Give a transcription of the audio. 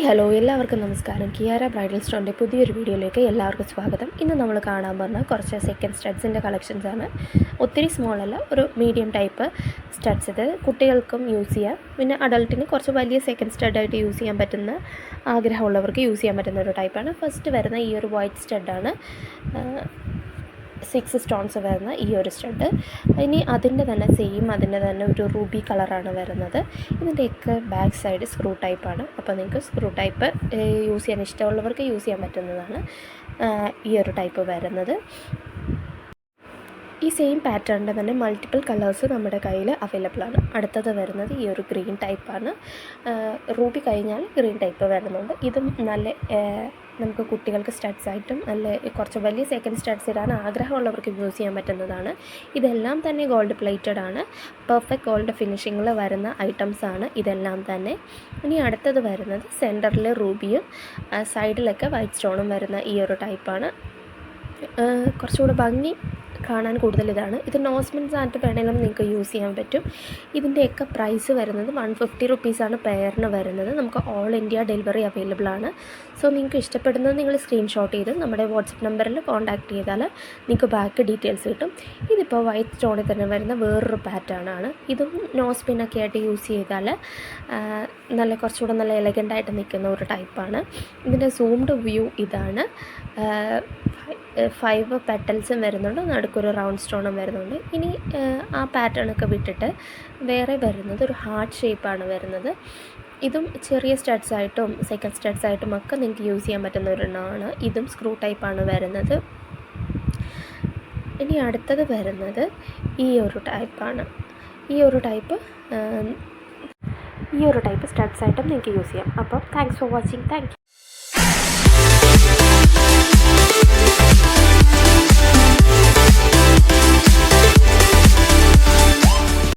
എല്ലാവർക്കും നമസ്കാരം. കിയാര ബ്രൈഡൽ സ്റ്റോറിന്റെ പുതിയൊരു വീഡിയോയിലേക്ക് എല്ലാവർക്കും സ്വാഗതം. ഇന്ന് നമ്മൾ കാണാൻ പറഞ്ഞ കുറച്ച് സെക്കൻഡ് സ്റ്റഡ്സിന്റെ കളക്ഷൻസ് ആണ്. ഒത്തിരി സ്മോൾ അല്ല ഒരു മീഡിയം ടൈപ്പ് സ്റ്റഡ്സ് ഇത്. കുട്ടികൾക്കും യൂസ് ചെയ്യാം. പിന്നെ അഡൾട്ടിന് കുറച്ച് വലിയ സെക്കൻഡ് സ്റ്റഡായിട്ട് യൂസ് ചെയ്യാൻ പറ്റുന്ന ആഗ്രഹമുള്ളവർക്ക് യൂസ് ചെയ്യാൻ പറ്റുന്ന ഒരു ടൈപ്പാണ് ഫസ്റ്റ് വരുന്ന ഈ ഒരു വൈറ്റ് സ്റ്റഡാണ് സിക്സ് സ്റ്റോൺസ് വരുന്ന ഈ ഒരു സ്റ്റഡ്. ഇനി അതിന്റെ തന്നെ സെയിം അതിന്റെ തന്നെ ഒരു റൂബി കളറാണ് വരുന്നത്. ഇതിന്റെയൊക്കെ ബാക്ക് സൈഡ് സ്ക്രൂ ടൈപ്പാണ് അപ്പോൾ നിങ്ങൾക്ക് സ്ക്രൂ ടൈപ്പ് യൂസ് ചെയ്യാൻ ഇഷ്ടമുള്ളവർക്ക് യൂസ് ചെയ്യാൻ പറ്റുന്നതാണ് ഈ ഒരു ടൈപ്പ് വരുന്നത്. ഈ സെയിം പാറ്റേണിന്റെ തന്നെ മൾട്ടിപ്പിൾ കളേഴ്സ് നമ്മുടെ കയ്യിൽ അവൈലബിൾ ആണ്. അടുത്തത് വരുന്നത് ഈ ഒരു ഗ്രീൻ ടൈപ്പാണ് റൂബി കഴിഞ്ഞാൽ ഗ്രീൻ ടൈപ്പ് വരുന്നുണ്ട്. ഇതും നല്ല നമുക്ക് കുട്ടികൾക്ക് സ്റ്റഡ്സ് ആയിട്ടും നല്ല കുറച്ച് വലിയ സെക്കൻഡ് സ്റ്റഡ്സ് ഇടാൻ ആഗ്രഹമുള്ളവർക്ക് യൂസ് ചെയ്യാൻ പറ്റുന്നതാണ്. ഇതെല്ലാം തന്നെ ഗോൾഡ് പ്ലേറ്റഡ് ആണ്. പെർഫെക്റ്റ് ഗോൾഡ് ഫിനിഷിങ്ങിൽ വരുന്ന ഐറ്റംസ് ആണ് ഇതെല്ലാം തന്നെ. ഇനി അടുത്തത് വരുന്നത് സെന്ററിൽ റൂബിയും സൈഡിലൊക്കെ വൈറ്റ് സ്റ്റോണും വരുന്ന ഈ ഒരു ടൈപ്പാണ് കുറച്ചുകൂടെ ഭംഗി കാണാൻ കൂടുതൽ ഇതാണ് ഇത് നോസ്മെൻസ് ആയിട്ട് വേണമെങ്കിലും നിങ്ങൾക്ക് യൂസ് ചെയ്യാൻ പറ്റും. ഇതിന്റെയൊക്കെ പ്രൈസ് വരുന്നത് വൺ ഫിഫ്റ്റി റുപ്പീസാണ് പെയറിന് വരുന്നത്. നമുക്ക് ഓൾ ഇന്ത്യ ഡെലിവറി അവൈലബിൾ ആണ്. സോ നിങ്ങൾക്ക് ഇഷ്ടപ്പെടുന്നത് നിങ്ങൾ സ്ക്രീൻഷോട്ട് ചെയ്ത് നമ്മുടെ വാട്സപ്പ് നമ്പറിൽ കോൺടാക്ട് ചെയ്താൽ നിങ്ങൾക്ക് ബാക്കി ഡീറ്റെയിൽസ് കിട്ടും. ഇതിപ്പോൾ വൈറ്റ് സ്റ്റോണിൽ തന്നെ വരുന്ന വേറൊരു പാറ്റേൺ ആണ്. ഇതും നോസ് ആയിട്ട് യൂസ് ചെയ്താൽ നല്ല കുറച്ചുകൂടെ നല്ല എലഗന്റായിട്ട് നിൽക്കുന്ന ഒരു ടൈപ്പാണ് ഇതിന്റെ സൂംഡ് വ്യൂ ഇതാണ്. ഫൈവ് പെറ്റൽസും വരുന്നുണ്ട്. നടുക്കൊരു റൗണ്ട് സ്റ്റോണും വരുന്നുണ്ട്. ഇനി ആ പാറ്റേണൊക്കെ വിട്ടിട്ട് വേറെ വരുന്നത് ഒരു ഹാർട്ട് ഷേപ്പാണ് വരുന്നത്. ഇതും ചെറിയ സ്റ്റഡ്സ് ആയിട്ടും സെക്കൻഡ് സ്റ്റഡ്സ് ആയിട്ടും ഒക്കെ നിങ്ങൾക്ക് യൂസ് ചെയ്യാൻ പറ്റുന്ന ഒരെണ്ണമാണ് ഇതും സ്ക്രൂ ടൈപ്പാണ് വരുന്നത്. ഇനി അടുത്തത് വരുന്നത് ഈ ഒരു ടൈപ്പാണ് ഈ ഒരു ടൈപ്പ് ഈ ഒരു ടൈപ്പ് സ്റ്റഡ്സ് ആയിട്ടും നിങ്ങൾക്ക് യൂസ് ചെയ്യാം. അപ്പം thanks for watching thank Thank you.